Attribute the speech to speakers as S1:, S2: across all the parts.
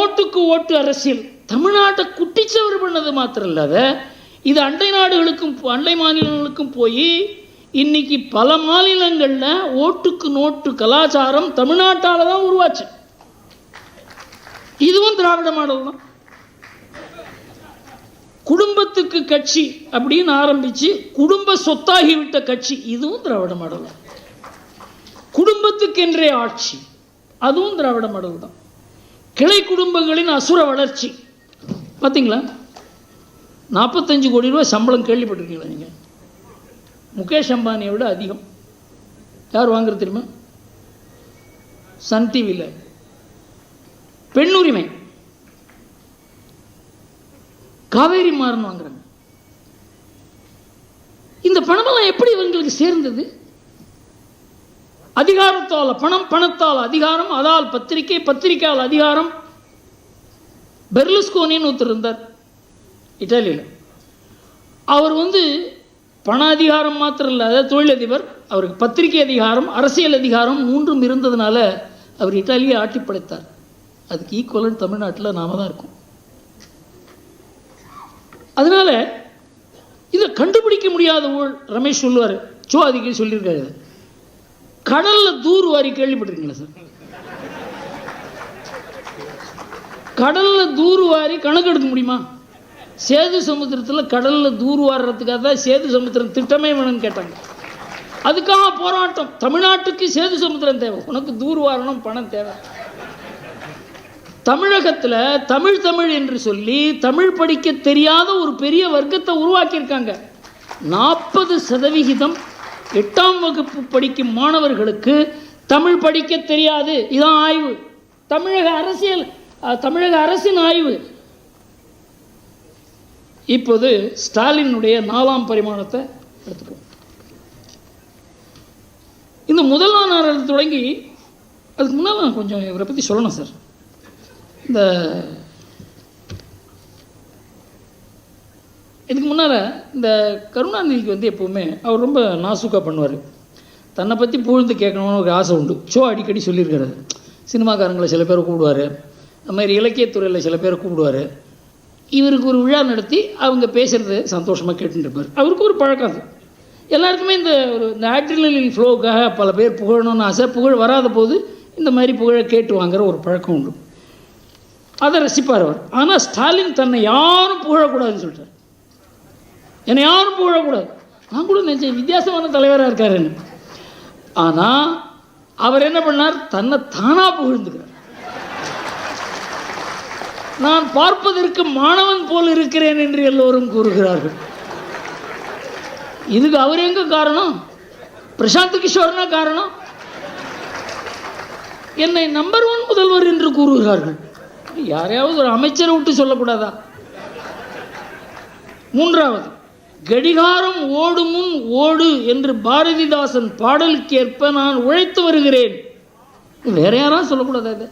S1: ஓட்டுக்கு ஓட்டு அரசியல். தமிழ்நாட்டை குட்டிச்சவர் பண்ணது மாத்திரம் இல்லாத இது அண்டை நாடுகளுக்கும் அண்டை மாநிலங்களுக்கும் போய் இன்னைக்கு பல மாநிலங்களில் ஓட்டுக்கு நோட்டு கலாச்சாரம் தமிழ்நாட்டால தான் உருவாச்சு. இதுவும் திராவிட மாடல் தான். குடும்பத்துக்கு கட்சி அப்படின்னு ஆரம்பிச்சு குடும்ப சொத்தாகிவிட்ட கட்சி இதுவும் திராவிட மாடல் தான். குடும்பத்துக்கென்றே ஆட்சி அதுவும் திராவிட மாடல் தான். கிளை குடும்பங்களின் அசுர வளர்ச்சி. பார்த்தீங்களா நாற்பத்தஞ்சு கோடி ரூபாய் சம்பளம் கேள்விப்பட்டிருக்கீங்களா நீங்கள் முகேஷ் அம்பானியை விட அதிகம். யார் வாங்குறது தெரியுமா? சன் டிவியில் பெண் உரிமை. காவேரி மாறன் வாங்குறாங்க. இந்த பணமெல்லாம் எப்படி இவங்களுக்கு சேர்ந்தது? அதிகாரத்தால் பணம் பணத்தால் அதிகாரம் அதால் பத்திரிகை பத்திரிகையால் அதிகாரம். பெர்லுஸ்கோனின்னு ஒருத்தர் இருந்தார் இட்டாலியில் அவர் வந்து பண அதிகாரம் மாத்திரம் இல்லாத தொழிலதிபர் அவருக்கு பத்திரிகை அதிகாரம் அரசியல் அதிகாரம் மூன்றும் இருந்ததுனால அவர் இட்டாலியை ஆட்டி படைத்தார். அதுக்கு ஈக்குவலன் தமிழ்நாட்டில் நாம தான் இருக்கோம். அதனால இதை கண்டுபிடிக்க முடியாத ஊழ் ரமேஷ் சொல்லுவார் சோ அதுக்கு சொல்லியிருக்காரு. கடல்ல தூர் வாரி கேள்விப்பட்டிருக்கீங்களா சார்? கடல்ல தூர் வாரி கணக்கு எடுக்க முடியுமா? சேது சமுத்திரத்தில் கடலில் தூர் வாடுறதுக்காக தான் சேது சமுத்திரம் திட்டமே வேணும்னு கேட்டாங்க. அதுக்காக போராட்டம். தமிழ்நாட்டுக்கு சேது சமுத்திரம் தேவை. உனக்கு தூர் வாரணும் பணம் தேவை. தமிழகத்தில் தமிழ் தமிழ் என்று சொல்லி தமிழ் படிக்க தெரியாத ஒரு பெரிய வர்க்கத்தை உருவாக்கியிருக்காங்க. நாற்பது சதவிகிதம் எட்டாம் வகுப்பு படிக்கும் மாணவர்களுக்கு தமிழ் படிக்க தெரியாது. இதான் ஆய்வு. தமிழக அரசியல் தமிழக அரசின் ஆய்வு. இப்போது ஸ்டாலினுடைய நாலாம் பரிமாணத்தை எடுத்துப்போம் இந்த முதல் நாள் தொடங்கி அதுக்கு முன்னால் நான் கொஞ்சம் இவரை பற்றி சொல்லணும் சார். இந்த இதுக்கு முன்னால் இந்த கருணாநிதிக்கு வந்து எப்போவுமே அவர் ரொம்ப நாசுக்காக பண்ணுவார். தன்னை பற்றி புகழ்ந்து கேட்கணும்னு ஒரு ஆசை உண்டு. ஷோ அடிக்கடி சொல்லியிருக்காரு. சினிமாக்காரங்களை சில பேர் கூப்பிடுவார். அந்த மாதிரி இலக்கியத்துறையில் சில பேரை கூப்பிடுவார். இவருக்கு ஒரு விழா நடத்தி அவங்க பேசுகிறது சந்தோஷமாக கேட்டுருப்பார் அவருக்கு ஒரு பழக்கம் அது. எல்லாருக்குமே இந்த ஒரு இந்த ஆட்ரினலின் ஃப்ளோக்காக பல பேர் புகழணும்னு ஆசை. புகழ் வராத போது இந்த மாதிரி புகழை கேட்டு வாங்குற ஒரு பழக்கம் உண்டு. அதை ரசிப்பார் அவர். ஆனால் ஸ்டாலின் தன்னை யாரும் புகழக்கூடாதுன்னு சொல்கிறார் என்னை யாரும் புகழக்கூடாது. நான் கூட நினச்சேன் வித்தியாசமான தலைவராக இருக்காருன்னு ஆனால் அவர் என்ன பண்ணார்? தன்னை தானாக புகழ்ந்துக்கிறார். நான் பார்ப்பதற்கு மாணவன் போல் இருக்கிறேன் என்று எல்லோரும் கூறுகிறார்கள். இதுக்கு அவர் எங்க காரணம்? பிரசாந்த் கிஷோர்னா காரணம்? என்னை நம்பர் ஒன் முதல்வர் என்று கூறுகிறார்கள். யாரையாவது ஒரு அமைச்சரை விட்டு சொல்லக்கூடாதா? மூன்றாவது கடிகாரம் ஓடும் முன் ஓடு என்று பாரதிதாசன் பாடலுக்கேற்ப நான் உழைத்து வருகிறேன். வேற யாரும் சொல்லக்கூடாது அது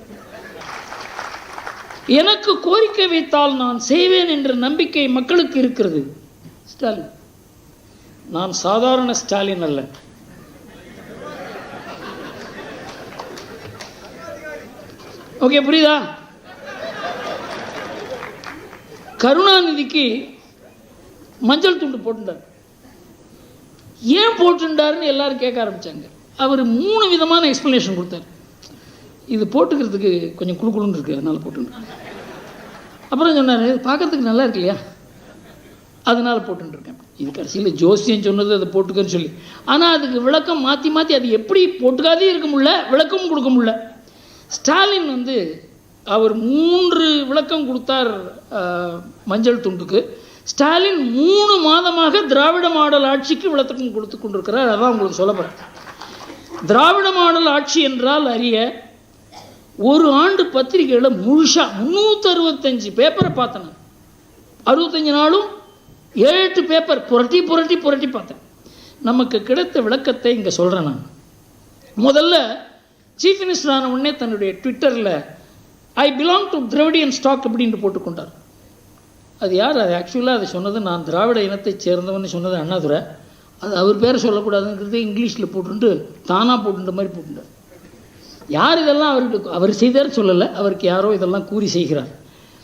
S1: எனக்கு கோரிக்கை வைத்தால் நான் செய்வேன் என்ற நம்பிக்கை மக்களுக்கு இருக்கிறது. ஸ்டாலின். நான் சாதாரண ஸ்டாலின் அல்ல. ஓகே புரியுதா? கருணாநிதிக்கு மஞ்சள் துண்டு போட்டுட்டார் ஏன் போட்டுட்டாருன்னு எல்லாரும் கேட்க ஆரம்பிச்சாங்க. அவர் மூணு விதமான எக்ஸ்ப்ளனேஷன் கொடுத்தார். இது போட்டுக்கிறதுக்கு கொஞ்சம் குழுக்குழுன்னு இருக்கு அதனால் போட்டுருக்கேன் அப்புறம் சொன்னார் பார்க்கறதுக்கு நல்லா இருக்கு இல்லையா? அதனால் போட்டுருக்கேன் இது கடைசியில் ஜோசியம் சொன்னது அதை போட்டுக்கன்னு சொல்லி. ஆனால் அதுக்கு விளக்கம் மாற்றி மாற்றி அது எப்படி போட்டுக்காதே இருக்க முடியல விளக்கமும் கொடுக்க முடியல. ஸ்டாலின் வந்து அவர் மூன்று விளக்கம் கொடுத்தார் மஞ்சள் துண்டுக்கு. ஸ்டாலின் மூணு மாதமாக திராவிட மாடல் ஆட்சிக்கு விளக்கம் கொடுத்து கொண்டிருக்கிறார். அதான் உங்களுக்கு சொல்லப்படுறேன் திராவிட மாடல் ஆட்சி என்றால் அறிய ஒரு ஆண்டு பத்திரிகையில் முழுசாக முந்நூற்றறுபத்தஞ்சு பேப்பரை பார்த்தேன் அறுபத்தஞ்சு நாளும் ஏழு எட்டு பேப்பர் புரட்டி புரட்டி புரட்டி பார்த்தேன். நமக்கு கிடைத்த விளக்கத்தை இங்கே சொல்கிறேன் நான். முதல்ல சீஃப் மினிஸ்டர் ஆன உடனே தன்னுடைய ட்விட்டரில் I belong to Dravidian stock அப்படின்ட்டு போட்டுக்கொண்டார். அது யார்? அது ஆக்சுவலாக அதை சொன்னது நான் திராவிட இனத்தைச் சேர்ந்தவன் சொன்னது அண்ணாதுரை. அது அவர் பேரை சொல்லக்கூடாதுங்கிறது இங்கிலீஷில் போட்டுட்டு தானாக போட்டுட்ட மாதிரி போட்டுட்டார் யார் இதெல்லாம் அவருக்கு அவர் செய்தார் சொல்லலை அவருக்கு யாரோ இதெல்லாம் கூறி செய்கிறார்.